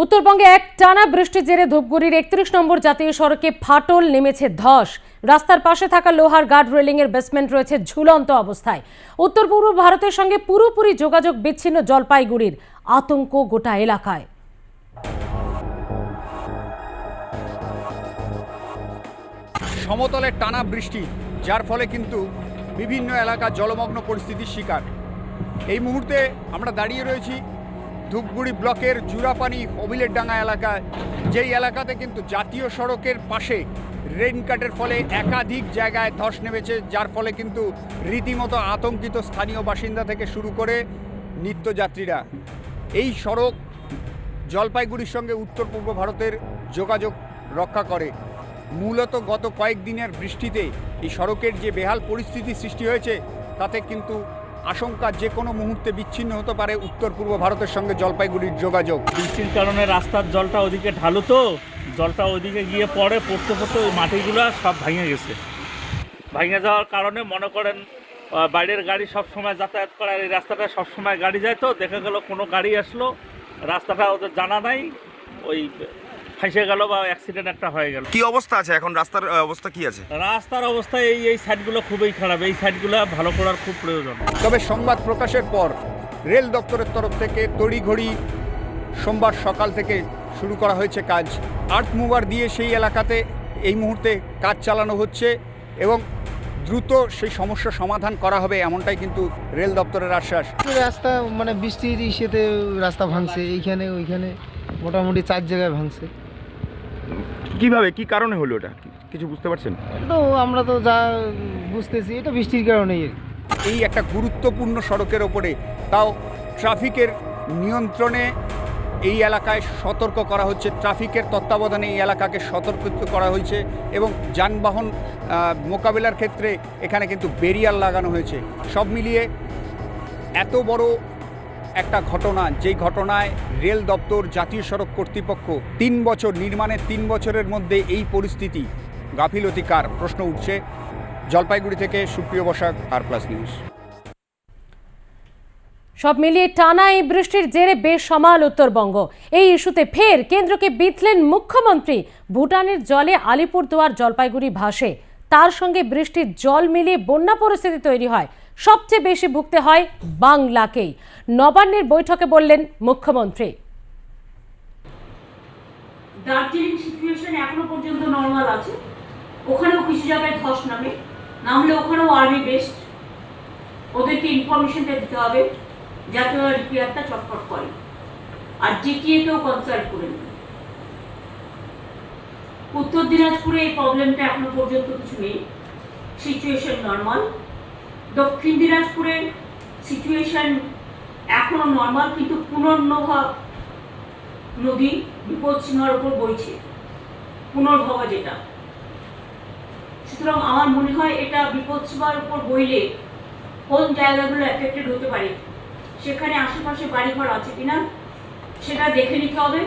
উত্তরবঙ্গে এক টানা বৃষ্টির জেরে ধূপগুড়ির একত্রিশ নম্বর জাতীয় সড়কে ফাটল নেমেছে ধস। রাস্তার পাশে থাকা লোহার গার্ড রেলিং এর বেসমেন্ট রয়েছে ঝুলন্ত অবস্থায়। উত্তর পূর্ব ভারতের সঙ্গে পুরোপুরি যোগাযোগ বিচ্ছিন্ন জলপাইগুড়ির আতঙ্ক গোটা এলাকায়। সমতলের টানা বৃষ্টি, যার ফলে কিন্তু বিভিন্ন এলাকা জলমগ্ন পরিস্থিতির শিকার। এই মুহূর্তে আমরা দাঁড়িয়ে রয়েছি ধূপগুড়ি ব্লকের জুরাপানি অবিলের ডাঙ্গা এলাকায়। যেই এলাকাতে কিন্তু জাতীয় সড়কের পাশে রেনকাটের ফলে একাধিক জায়গায় ধস নেমেছে, যার ফলে কিন্তু রীতিমতো আতঙ্কিত স্থানীয় বাসিন্দা থেকে শুরু করে নিত্যযাত্রীরা। এই সড়ক জলপাইগুড়ির সঙ্গে উত্তর পূর্ব ভারতের যোগাযোগ রক্ষা করে। মূলত গত কয়েকদিনের বৃষ্টিতে এই সড়কের যে বেহাল পরিস্থিতি সৃষ্টি হয়েছে, তাতে কিন্তু আশঙ্কা যে কোনো মুহূর্তে বিচ্ছিন্ন হতে পারে উত্তর পূর্ব ভারতের সঙ্গে জলপাইগুড়ির যোগাযোগ। বৃষ্টির কারণে রাস্তার জলটা ওদিকে ঢালু তো, জলটা ওদিকে গিয়ে পড়ে, পড়তে পড়তে ওই মাটিগুলো সব ভেঙে গেছে। ভেঙে যাওয়ার কারণে মনে করেন বাইরের গাড়ি সব সময় যাতায়াত করে এই রাস্তাটা সব সময় গাড়ি যায় তো, দেখা গেল কোনো গাড়ি আসলো, রাস্তাটা ওদের জানা নাই, ওই ফেসে গেল বা অ্যাক্সিডেন্ট একটা হয়ে গেল। কি অবস্থা আছে এখন? রাস্তার অবস্থা কি আছে? রাস্তার অবস্থা এই এই সাইডগুলো খুবই খারাপ। এই সাইডগুলো ভালো করার খুব প্রয়োজন। তবে সংবাদ প্রকাশের পর রেল দপ্তরের তরফ থেকে তড়িঘড়ি সোমবার সকাল থেকে শুরু করা হয়েছে কাজ। আর্থ মুভার দিয়ে সেই এলাকাতে এই মুহূর্তে কাজ চালানো হচ্ছে এবং দ্রুত সেই সমস্যা সমাধান করা হবে এমনটাই কিন্তু রেল দপ্তরের আশ্বাস। রাস্তা মানে বৃষ্টির ইসেতে রাস্তা ভাঙছে এইখানে ওইখানে মোটামুটি চার জায়গায় ভাঙছে। কীভাবে কি কারণে হলো এটা? কিছু বুঝতে পারছেন? তো আমরা তো যা বুঝতেছি এটা বৃষ্টির কারণেই এই একটা গুরুত্বপূর্ণ সড়কের ওপরে তাও ট্রাফিকের নিয়ন্ত্রণে এই এলাকায় সতর্ক করা হচ্ছে। ট্রাফিকের তত্ত্বাবধানে এই এলাকাকে সতর্কিত করা হয়েছে এবং যানবাহন মোকাবিলার ক্ষেত্রে এখানে কিন্তু বেরিয়ার লাগানো হয়েছে। সব মিলিয়ে এত বড় একটা ঘটনা, যেই ঘটনায় রেল দপ্তর, জাতীয় সড়ক কর্তৃপক্ষ তিন বছর নির্মাণের তিন বছরের মধ্যে এই পরিস্থিতি গাফিলতি কার প্রশ্ন উঠছে। জলপাইগুড়ি থেকে সুপ্রিয় বসাক, আর প্লাস নিউজ। সব মিলিয়ে টানা এই বৃষ্টির জেরে বেশ সমাল উত্তরবঙ্গ। এই ইস্যুতে ফের কেন্দ্রকে বিথলেন মুখ্যমন্ত্রী। ভুটানের জলে আলিপুরদুয়ার জলপাইগুড়ি ভাসে। তার সঙ্গে বৃষ্টির জল মিলিয়ে বন্যা পরিস্থিতি তৈরি হয়। সবচেয়ে বেশি ভুগতে হয় বাংলাকেই। নবান্নের বৈঠকে বললেন মুখ্যমন্ত্রী। দার্জিলিং সিচুয়েশন এখনও পর্যন্ত নর্মাল আছে। ওখানেও কিছু জায়গায় ধস নামে। নামলে ওখানেও আর্মি বেস্ট ওদেরকে ইনফরমেশনটা দিতে হবে যাতে ওরা রিপেয়ারটা চটপট করে। আর জিটিএকেও কনসাল্ট করে নেবে উত্তর দিনাজপুরে এই প্রবলেমটা এখনও পর্যন্ত কিছু নেই। সিচুয়েশন নর্মাল দক্ষিণ দিনাজপুরের সিচুয়েশন এখনও নর্মাল কিন্তু পুনর্নভা নদী বিপদসীমার উপর বইছে। পুনর্ভবা যেটা। সুতরাং আমার মনে হয় এটা বিপদসীমার উপর বইলে কোন জায়গাগুলো এফেক্টেড হতে পারে, সেখানে আশেপাশে বাড়িঘর আছে কিনা, সেটা দেখে নিতে হবে।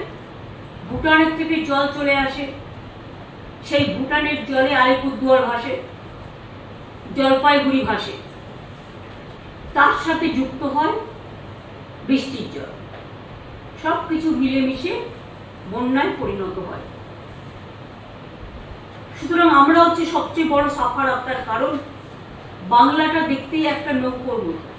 ভুটানের থেকে জল চলে আসে, সেই ভুটানের জলে আলিপুরদুয়ার ভাসে, জলপাইগুড়ি ভাসে। তার সাথে যুক্ত হয় বৃষ্টির জল। সব কিছু মিলেমিশে বন্যায় পরিণত হয়। সুতরাং আমরা হচ্ছে সবচেয়ে বড় সাফার আপনার কারণ, বাংলাটা দেখতেই একটা নৌকোর মতো।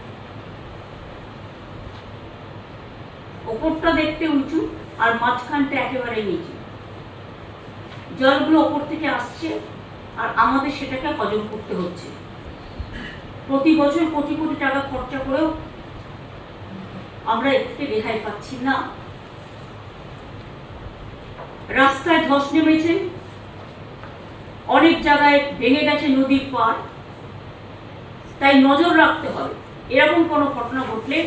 ওপরটা দেখতে উঁচু আর মাঝখানটা একেবারে নিচু। জলগুলো ওপর থেকে আসছে আর আমাদের সেটাকে হজম করতে হচ্ছে। প্রতি বছর কোটি কোটি টাকা খরচা করেও আমরা থেকে রেহাই পাচ্ছি না। রাস্তায় ধস নেমেছে, অনেক জায়গায় ভেঙে গেছে নদীর পার। তাই নজর রাখতে হবে। এরকম কোনো ঘটনা ঘটলে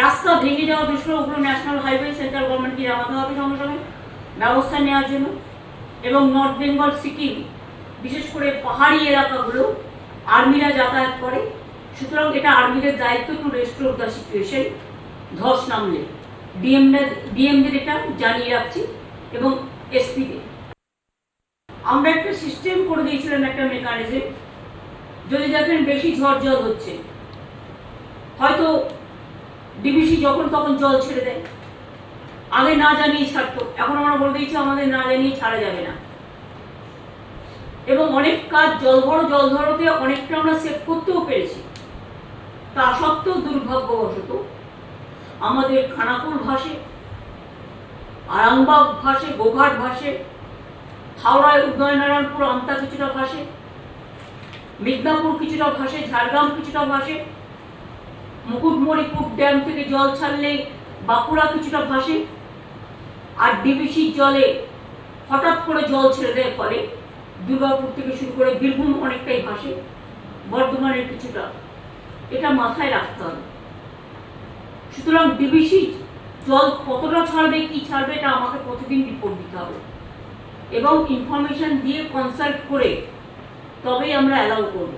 রাস্তা ভেঙে যাওয়া বিষয় ওগুলো ন্যাশনাল হাইওয়ে সেন্ট্রাল গভর্নমেন্টকে জানাতে হবে সঙ্গে সঙ্গে, ব্যবস্থা নেওয়ার জন্য। এবং নর্থ বেঙ্গল সিকিম বিশেষ করে পাহাড়ি এলাকাগুলো আর্মিরা যাতায়াত করে। সুতরাং এটা আর্মিদের দায়িত্ব টু রেস্টোর দ্য সিচুয়েশন ধস নামলে। ডিএমদের এটা জানিয়ে রাখছি এবং এসপিদের আমরা একটা সিস্টেম করে দিয়েছিলাম একটা মেকানিজম যদি দেখেন বেশি ঝড় জল হচ্ছে, হয়তো ডিবিসি যখন তখন জল ছেড়ে দেয়। আগে না জানিয়ে ছাড়তো। এখন আমরা বলে দিয়েছি, আমাদের না জানিয়ে ছাড়া যাবে না। এবং অনেক কাজ জল বড় জল ধরতে অনেকটা আমরা সেভ করতেও পেরেছি। তা সত্ত্বেও দুর্ভাগ্যবশত আমাদের খানাকুল ভাসে, আরামবাগ ভাসে, গোঘাট ভাসে, হাওড়ায় উদয়নারায়ণপুর, আমতা কিছুটা ভাসে, মিদনাপুর কিছুটা ভাসে, ঝাড়গ্রাম কিছুটা ভাসে, মুকুটমণিপুর ড্যাম থেকে জল ছাড়লে বাঁকুড়া কিছুটা ভাসে, আর ডিবিসির জলে হঠাৎ করে জল ছেড়ে দেয় ফলে দুর্গাপুর থেকে শুরু করে বীরভূম অনেকটাই ভাসে। বর্ধমানের কিছুটা। এটা মাথায় রাখতে হবে। সুতরাং ডিবিসি জল কতটা ছাড়বে, কি ছাড়বে, এটা আমাকে প্রতিদিন রিপোর্ট দিতে হবে। এবং ইনফরমেশন দিয়ে কনসাল্ট করে তবেই আমরা অ্যালাউ করব।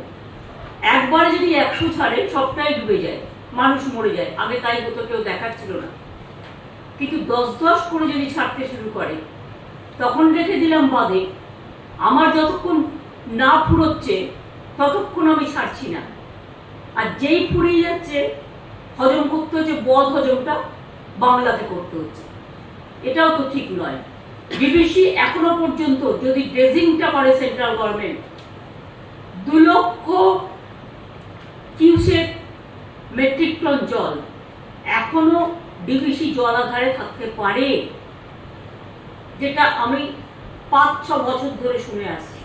একবারে যদি একশো ছাড়ে, সবটাই ডুবে যায়। মানুষ মরে যায়। আগে তাই হতো, কেউ দেখাচ্ছিল না। কিন্তু দশ দশ করে যদি ছাড়তে শুরু করে, তখন রেখে দিলাম বাদে আমার যতক্ষণ না ফুরোচ্ছে, ততক্ষণ আমি ছাড়ছি না। আর যেই ফুরিয়ে যাচ্ছে, হজম করতে হচ্ছে, বদ হজমটা বাংলাতে করতে হচ্ছে। এটাও তো ঠিক নয়। বিবিসি এখনও পর্যন্ত যদি ড্রেজিংটা করে সেন্ট্রাল গভর্নমেন্ট, দু লক্ষ কিউসেক মেট্রিক টন জল এখনও ডিবিসি জলাধারে থাকতে পারে, যেটা আমি পাঁচ ছ বছর ধরে শুনে আসছি।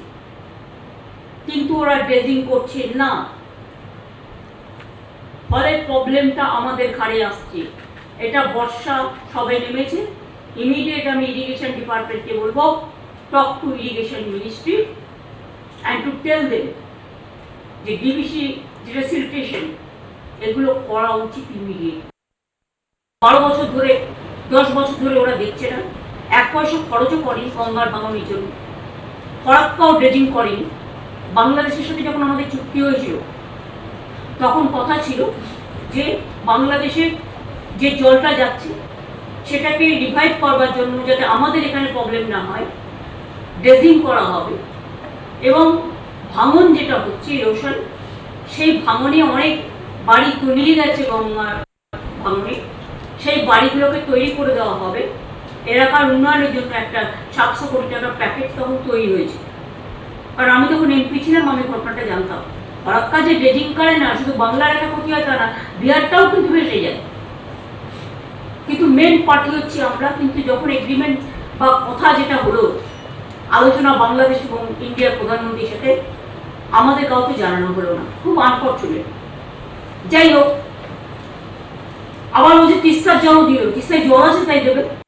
কিন্তু ওরা ড্রেজিং করছে না। ফলে প্রবলেমটা আমাদের ঘাড়ে আসছে। এটা বর্ষা সবে নেমেছে। ইমিডিয়েট আমি ইরিগেশন ডিপার্টমেন্টকে বলব talk to irrigation ministry and to tell them যে ডিবিসি যেটা সিলটেশন এগুলো করা উচিত ইমিডিয়েট বারো বছর ধরে, দশ বছর ধরে ওরা দেখছে না। এক পয়সা খরচও করেনি গঙ্গার ভাঙনের জন্য। ফরাক্কাও ড্রেজিং করেনি। বাংলাদেশের সাথে যখন আমাদের চুক্তি হয়েছিল, তখন কথা ছিল যে বাংলাদেশের যে জলটা যাচ্ছে, সেটাকে রিভাইভ করবার জন্য যাতে আমাদের এখানে প্রবলেম না হয় ড্রেজিং করা হবে। এবং ভাঙন যেটা হচ্ছে রোশন সেই ভাঙনে অনেক বাড়ি তলিয়ে গেছে গঙ্গার ভাঙনে। সেই বাড়িগুলোকে তৈরি করে দেওয়া হবে। এলাকার উন্নয়নের জন্য একটা সাতশো কোটি টাকার প্যাকেজ তখন তৈরি হয়েছে। কারণ আমি তখন এমপি ছিলাম, আমি ঘটনাটা জানতাম। ফরাক্কা যে ড্রেজিং করে না, শুধু বাংলার একটা ক্ষতি হয় তা না, বিহারটাও কিন্তু ভেসে যায়। কিন্তু মেন পার্টি হচ্ছে, আমরা কিন্তু যখন এগ্রিমেন্ট বা কথা যেটা হলো, আলোচনা বাংলাদেশ এবং ইন্ডিয়ার প্রধানমন্ত্রীর সাথে, আমাদের কাউকে জানানো হলো না। খুব আনফর্চুনেট যাই হোক, আবার বলছে তিস্তার জলও দিল, তিস্তায় জল আছে তাই দেবে।